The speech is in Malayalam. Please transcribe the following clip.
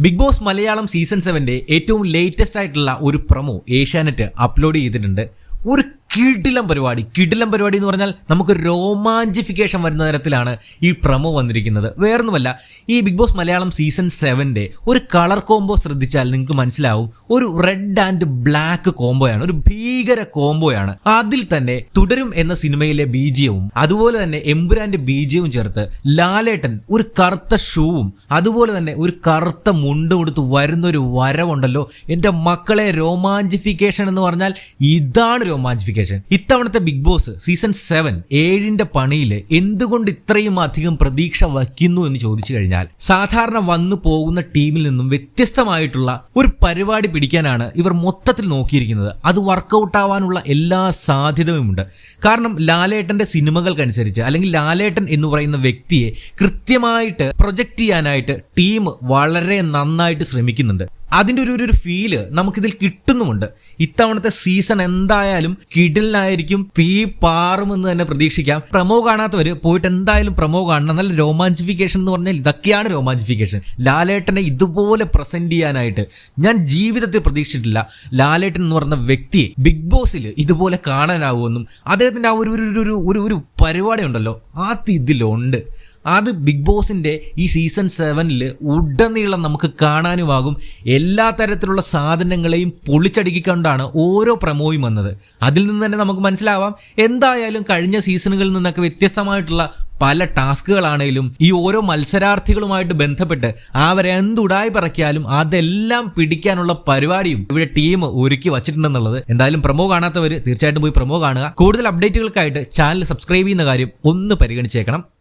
ബിഗ് ബോസ് മലയാളം സീസൺ സെവന്റെ ഏറ്റവും ലേറ്റസ്റ്റ് ആയിട്ടുള്ള ഒരു പ്രൊമോ ഏഷ്യാനെറ്റ് അപ്ലോഡ് ചെയ്തിട്ടുണ്ട്. ഒരു കിടിലം പരിപാടി. കിടിലം പരിപാടി എന്ന് പറഞ്ഞാൽ നമുക്ക് രോമാഞ്ചിഫിക്കേഷൻ വരുന്ന തരത്തിലാണ് ഈ പ്രമോ വന്നിരിക്കുന്നത്. വേറൊന്നുമല്ല ഈ ബിഗ് ബോസ് മലയാളം സീസൺ സെവന്റെ ഒരു കളർ കോംബോ ശ്രദ്ധിച്ചാൽ നിങ്ങൾക്ക് മനസ്സിലാവും. ഒരു റെഡ് ആൻഡ് ബ്ലാക്ക് കോംബോയാണ് ഒരു ഭീകര കോംബോയാണ് അതിൽ തന്നെ തുടരും എന്ന സിനിമയിലെ ബീജിയവും അതുപോലെ തന്നെ എമ്പുരാന്റെ ബീജിയവും ചേർത്ത് ലാലേട്ടൻ ഒരു കറുത്ത ഷൂവും അതുപോലെ തന്നെ ഒരു കറുത്ത മുണ്ടും കൊടുത്ത് വരുന്ന ഒരു വരവുണ്ടല്ലോ. എന്റെ മക്കളെ രോമാഞ്ചിഫിക്കേഷൻ എന്ന് പറഞ്ഞാൽ ഇതാണ് രോമാഞ്ചിഫിക്കേഷൻ. ഇത്തവണത്തെ ബിഗ് ബോസ് സീസൺ സെവൻ ഏഴിന്റെ പണിയിൽ എന്തുകൊണ്ട് ഇത്രയും അധികം പ്രതീക്ഷ വയ്ക്കുന്നു എന്ന് ചോദിച്ചു കഴിഞ്ഞാൽ സാധാരണ വന്നു പോകുന്ന ടീമിൽ നിന്നും വ്യത്യസ്തമായിട്ടുള്ള ഒരു പരിപാടി പിടിക്കാനാണ് ഇവർ മൊത്തത്തിൽ നോക്കിയിരിക്കുന്നത്. അത് വർക്കൗട്ട് ആവാനുള്ള എല്ലാ സാധ്യതയുമുണ്ട്. കാരണം ലാലേട്ടന്റെ സിനിമകൾക്കനുസരിച്ച് അല്ലെങ്കിൽ ലാലേട്ടൻ എന്ന് പറയുന്ന വ്യക്തിയെ കൃത്യമായിട്ട് പ്രൊജക്ട് ചെയ്യാനായിട്ട് ടീം വളരെ നന്നായിട്ട് ശ്രമിക്കുന്നുണ്ട്. അതിന്റെ ഒരു ഒരു ഫീൽ നമുക്കിതിൽ കിട്ടുന്നുമുണ്ട്. ഇത്തവണത്തെ സീസൺ എന്തായാലും കിടിലായിരിക്കും തീ പാറുമെന്ന് തന്നെ പ്രതീക്ഷിക്കാം. പ്രമോ കാണാത്തവര് പോയിട്ട് എന്തായാലും പ്രമോ കാണണം. നല്ല രോമാഞ്ചിഫിക്കേഷൻ എന്ന് പറഞ്ഞാൽ ഇതൊക്കെയാണ് രോമാഞ്ചിഫിക്കേഷൻ. ലാലേട്ടനെ ഇതുപോലെ പ്രസന്റ് ചെയ്യാനായിട്ട് ഞാൻ ജീവിതത്തിൽ പ്രതീക്ഷിച്ചിട്ടില്ല. ലാലേട്ടൻ എന്ന് പറഞ്ഞ വ്യക്തിയെ ബിഗ് ബോസിൽ ഇതുപോലെ കാണാനാവുമെന്നും അദ്ദേഹത്തിന്റെ ആ ഒരു ഒരു ഒരു ഒരു പരിപാടി ഉണ്ടല്ലോ. അത് ഇതിലുണ്ട്. അത് ബിഗ് ബോസിന്റെ ഈ സീസൺ സെവനിൽ ഉടനീളം നമുക്ക് കാണാനുമാകും. എല്ലാ തരത്തിലുള്ള സാധനങ്ങളെയും പൊളിച്ചടുക്കിക്കൊണ്ടാണ് ഓരോ പ്രമോയും വന്നത്. അതിൽ നിന്ന് തന്നെ നമുക്ക് മനസ്സിലാവാം. എന്തായാലും കഴിഞ്ഞ സീസണുകളിൽ നിന്നൊക്കെ വ്യത്യസ്തമായിട്ടുള്ള പല ടാസ്കുകളാണേലും ഈ ഓരോ മത്സരാർത്ഥികളുമായിട്ട് ബന്ധപ്പെട്ട് അവരെ എന്തുടായി പറക്കിയാലും അതെല്ലാം പിടിക്കാനുള്ള പരിപാടിയും ഇവിടെ ടീം ഒരുക്കി വച്ചിട്ടുണ്ടെന്നുള്ളത്. എന്തായാലും പ്രമോ കാണാത്തവർ തീർച്ചയായിട്ടും പോയി പ്രമോ കാണുക. കൂടുതൽ അപ്ഡേറ്റുകൾക്കായിട്ട് ചാനൽ സബ്സ്ക്രൈബ് ചെയ്യുന്ന കാര്യം ഒന്ന് പരിഗണിച്ചേക്കണം.